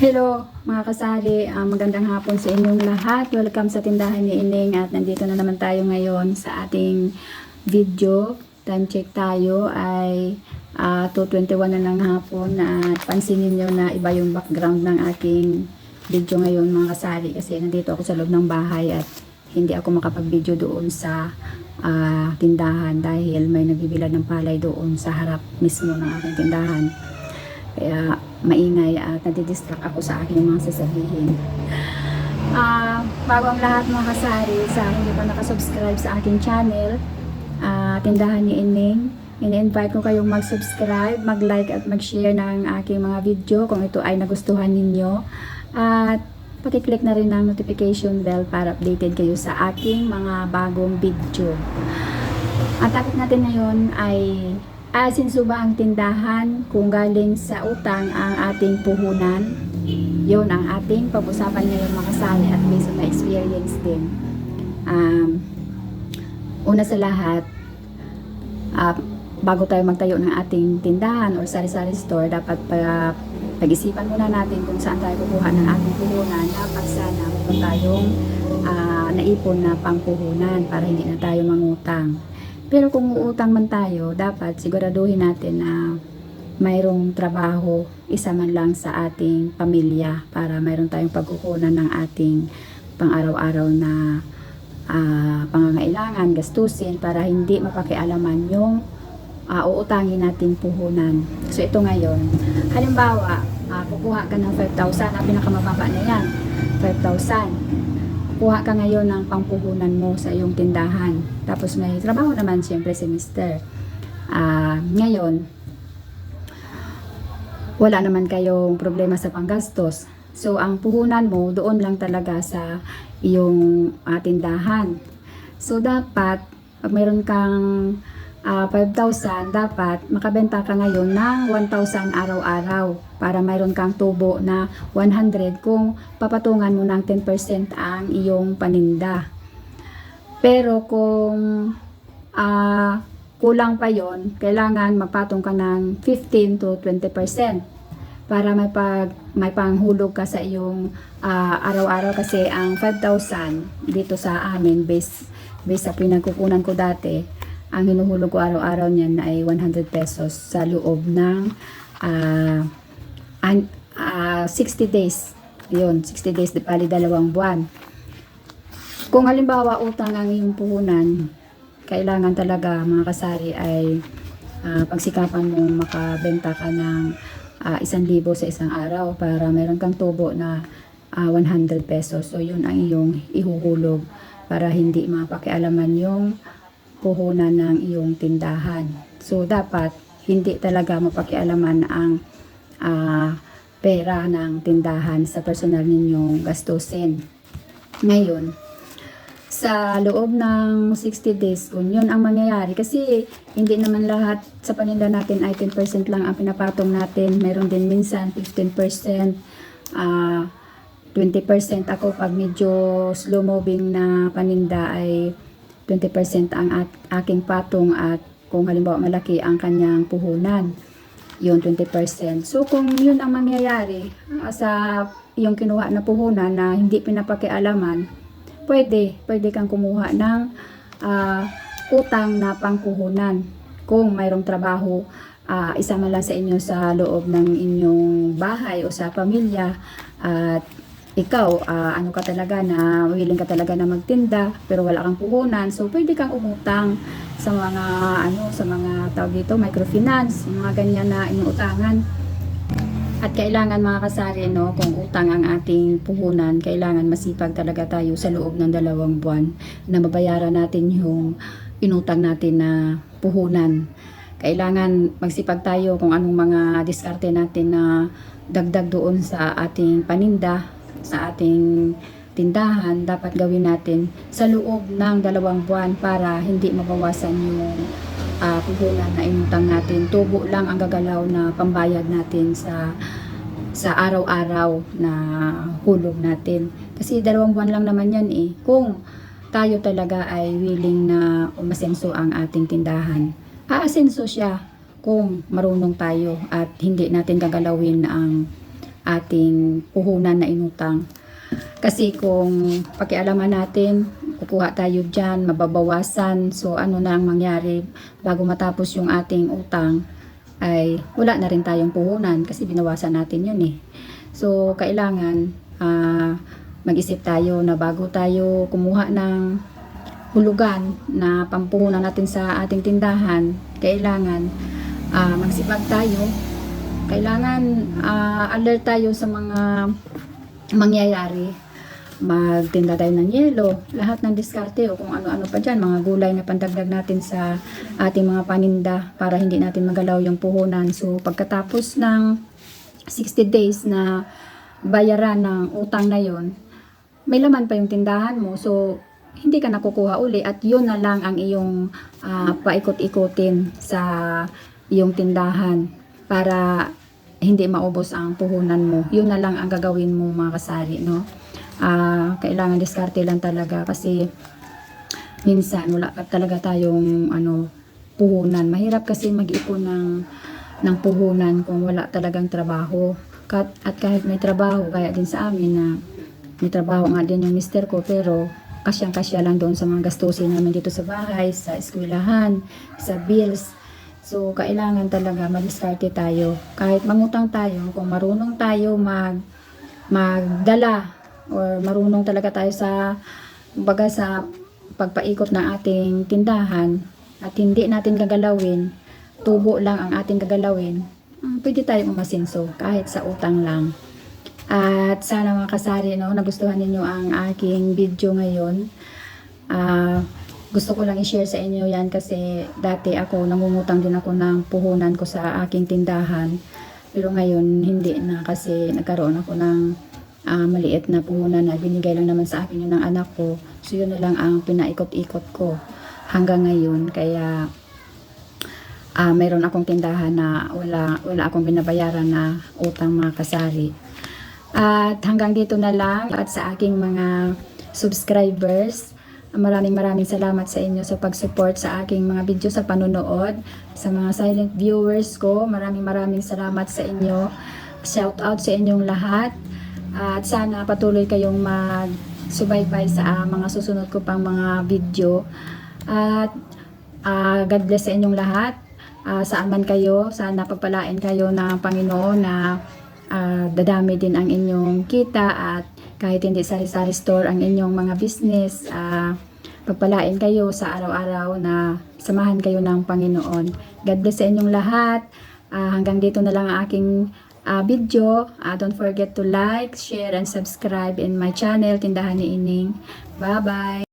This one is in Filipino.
Hello mga kasari, Ah, magandang hapon sa inyong lahat. Welcome sa tindahan ni Ining at nandito na naman tayo ngayon sa ating video. Time check tayo ay ah, 2.21 na ng hapon at pansinin nyo na iba yung background ng aking video ngayon mga kasari kasi nandito ako sa loob ng bahay at hindi ako makapag-video doon sa ah, tindahan dahil may nagbibilad ng palay doon sa harap mismo ng aking tindahan. Kaya maingay at nadidistract ako sa aking mga sasabihin. Ah, bago ang lahat mga kasari, sa hindi pa nakasubscribe sa aking channel, ah, tindahan ni Ining, ini-invite ko kayong mag-subscribe, mag-like at mag-share ng aking mga video kung ito ay nagustuhan ninyo. At pakiclick na rin ang notification bell para updated kayo sa aking mga bagong video. Ang topic natin ngayon ay asin suba ang tindahan kung galing sa utang ang ating puhunan. Yun ang ating pag-usapan ngayon mga kasali at based on my experience din. Um, una sa lahat, ah, bago tayo magtayo ng ating tindahan or sari-sari store, dapat pa, pag-isipan muna natin kung saan tayo kukuha ng ating puhunan. Dapat sana meron tayong ah, naipon na pangpuhunan para hindi na tayo mangutang. Pero kung uutang man tayo, dapat siguraduhin natin na mayroong trabaho, isa man lang sa ating pamilya para mayroon tayong pagkukunan ng ating pang-araw-araw na ah, pangangailangan, gastusin para hindi mapakialaman yung ah, uutangin natin puhunan. So ito ngayon, halimbawa, ah, kukuha ka ng 5,000, ang pinakamababa na yan, 5,000 kuha ka ngayon ng pangpuhunan mo sa iyong tindahan. Tapos may trabaho naman siyempre si Mr. Ah, ngayon, wala naman kayong problema sa panggastos. So, ang puhunan mo, doon lang talaga sa iyong ah, tindahan. So, dapat, pag mayroon kang ah, 5,000, dapat makabenta ka ngayon ng 1,000 araw-araw para mayroon kang tubo na 100 kung papatungan mo ng 10% ang iyong paninda. Pero kung ah, kulang pa yon kailangan magpatong ka ng 15 to 20% para may pag may panghulog ka sa iyong ah, araw-araw kasi ang 5,000 dito sa amin base base sa pinagkukunan ko dati ang hinuhulog ko araw-araw niyan ay 100 pesos sa loob ng ah, an, ah, 60 days yun 60 days di pali dalawang buwan kung halimbawa utang ang iyong puhunan kailangan talaga mga kasari ay ah, pagsikapan mo makabenta ka ng ah, isang libo sa isang araw para meron kang tubo na ah, 100 pesos. So yun ang iyong ihuhulog para hindi mapakialaman yung puhunan ng iyong tindahan. So dapat hindi talaga mapakialaman ang ah, pera ng tindahan sa personal ninyong gastusin. Ngayon, sa loob ng 60 days kung yun ang mangyayari kasi hindi naman lahat sa paninda natin ay 10% lang ang pinapatong natin meron din minsan 15% ah 20% ako pag medyo slow moving na paninda ay 20% ang at, aking patong at kung halimbawa malaki ang kanyang puhunan yun 20%. So kung yun ang mangyayari ah, sa yung kinuha na puhunan na hindi pinapakialaman, pwede, pwede kang kumuha ng ah, utang na pangpuhunan kung mayroong trabaho ah, isa man lang sa inyo sa loob ng inyong bahay o sa pamilya at ikaw, ah, ano ka talaga na willing ka talaga na magtinda pero wala kang puhunan so pwede kang umutang sa mga ano sa mga tawag dito microfinance mga ganyan na inuutangan at kailangan mga kasari, no, kung utang ang ating puhunan, kailangan masipag talaga tayo sa loob ng dalawang buwan na mabayaran natin yung inutang natin na puhunan. Kailangan magsipag tayo kung anong mga diskarte natin na dagdag doon sa ating paninda, sa ating tindahan, dapat gawin natin sa loob ng dalawang buwan para hindi mabawasan yung ah, puhunan na inutang natin. Tubo lang ang gagalaw na pambayad natin sa sa araw-araw na hulog natin. Kasi dalawang buwan lang naman yan eh. Kung tayo talaga ay willing na umasenso ang ating tindahan. Aasenso siya kung marunong tayo at hindi natin gagalawin ang ating puhunan na inutang. Kasi kung pakialaman natin, kukuha tayo dyan, mababawasan. So ano na ang mangyari bago matapos yung ating utang ay wala na rin tayong puhunan kasi binawasan natin yun eh. So kailangan ah, mag-isip tayo na bago tayo kumuha ng hulugan na pampuhunan natin sa ating tindahan, kailangan ah, magsipag tayo. Kailangan ah, alert tayo sa mga mangyayari. Magtinda tayo ng yelo, lahat ng diskarte o kung ano-ano pa dyan, mga gulay na pandagdag natin sa ating mga paninda para hindi natin magalaw yung puhunan. So pagkatapos ng 60 days na bayaran ng utang na yon, may laman pa yung tindahan mo. So hindi ka nakukuha uli at yun na lang ang iyong ah, paikot-ikutin sa iyong tindahan para hindi maubos ang puhunan mo. Yun na lang ang gagawin mo mga kasari, no? Ah, kailangan diskarte lang talaga kasi minsan wala talaga tayong ano puhunan. Mahirap kasi mag-ipon ng ng puhunan kung wala talagang trabaho. Kat, at kahit may trabaho, kaya din sa amin na may trabaho nga din yung mister ko pero kasyang-kasya lang doon sa mga gastusin namin dito sa bahay, sa eskwelahan, sa bills. So, kailangan talaga mag-diskarte tayo. Kahit mangutang tayo, kung marunong tayo mag magdala or marunong talaga tayo sa baga sa pagpaikot ng ating tindahan at hindi natin gagalawin, tubo lang ang ating gagalawin, ah, pwede tayong umasinso kahit sa utang lang. At sana mga kasari, no, nagustuhan ninyo ang aking video ngayon. Ah, gusto ko lang i-share sa inyo yan kasi dati ako, nangungutang din ako ng puhunan ko sa aking tindahan. Pero ngayon, hindi na kasi nagkaroon ako ng ah, maliit na puhunan na binigay lang naman sa akin yun ng anak ko. So yun na lang ang pinaikot-ikot ko hanggang ngayon. Kaya ah mayroon akong tindahan na wala, wala akong binabayaran na utang mga kasari. At hanggang dito na lang at sa aking mga subscribers. Maraming maraming salamat sa inyo sa pag-support sa aking mga video sa panonood. Sa mga silent viewers ko, maraming maraming salamat sa inyo. Shout out sa inyong lahat. At sana patuloy kayong mag-subaybay sa ah, mga susunod ko pang mga video. At ah, God bless sa inyong lahat. Ah, saan man kayo, sana pagpalain kayo ng Panginoon na ah, dadami din ang inyong kita at kahit hindi sari-sari store ang inyong mga business, ah, pagpalain kayo sa araw-araw na samahan kayo ng Panginoon. God bless sa inyong lahat. Ah, hanggang dito na lang ang aking ah, video. Ah, don't forget to like, share, and subscribe in my channel, Tindahan ni Ining. Bye-bye!